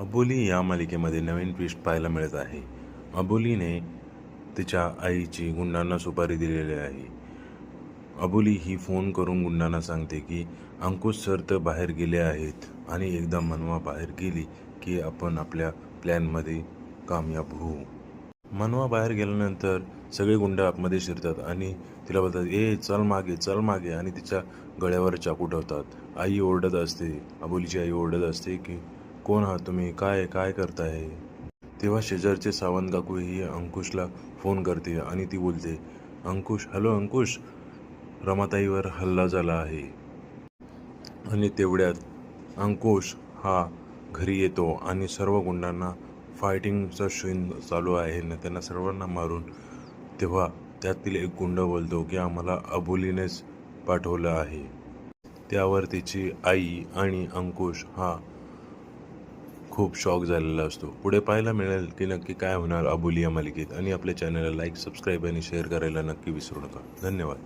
अबोली या मालिकेमध्ये नवीन ट्विस्ट पाहायला मिळत आहे. अबोलीने तिच्या आईची गुंडांना सुपारी दिलेली आहे. अबोली ही फोन करून गुंडांना सांगते की अंकुश सर तर बाहेर गेले आहेत आणि एकदा मनवा बाहेर गेली की आपण आपल्या प्लॅनमध्ये कामयाब होऊ. मनवा बाहेर गेल्यानंतर सगळे गुंड आतमध्ये शिरतात आणि तिला बोलतात ए चल मागे चल मागे. आणि तिच्या गळ्यावर चाकू ठेवतात. आई ओरडत असते अबोलीची आई ओरडत असते की कोण आहात तुम्ही? काय काय करताय? तेव्हा शेजारचे सावंत काकू ही अंकुशला फोन करते आणि ती बोलते अंकुश हॅलो अंकुश रमाताईवर हल्ला झाला आहे. आणि तेवढ्यात अंकुश हा घरी येतो आणि सर्व गुंडांना फायटिंगचा सीन चालू आहे ना त्यांना सर्वांना मारून तेव्हा त्यातील एक गुंड बोलतो की आम्हाला अबोलीनेच पाठवलं आहे. त्यावर तिची आई आणि अंकुश हा खूप शॉक झालेला असतो. पुढे पाहायला मिळेल की नक्की काय होणार अबुलिया मालिकेत आणि आपल्या चॅनलला लाईक सबस्क्राईब आणि शेअर करायला नक्की विसरू नका. धन्यवाद.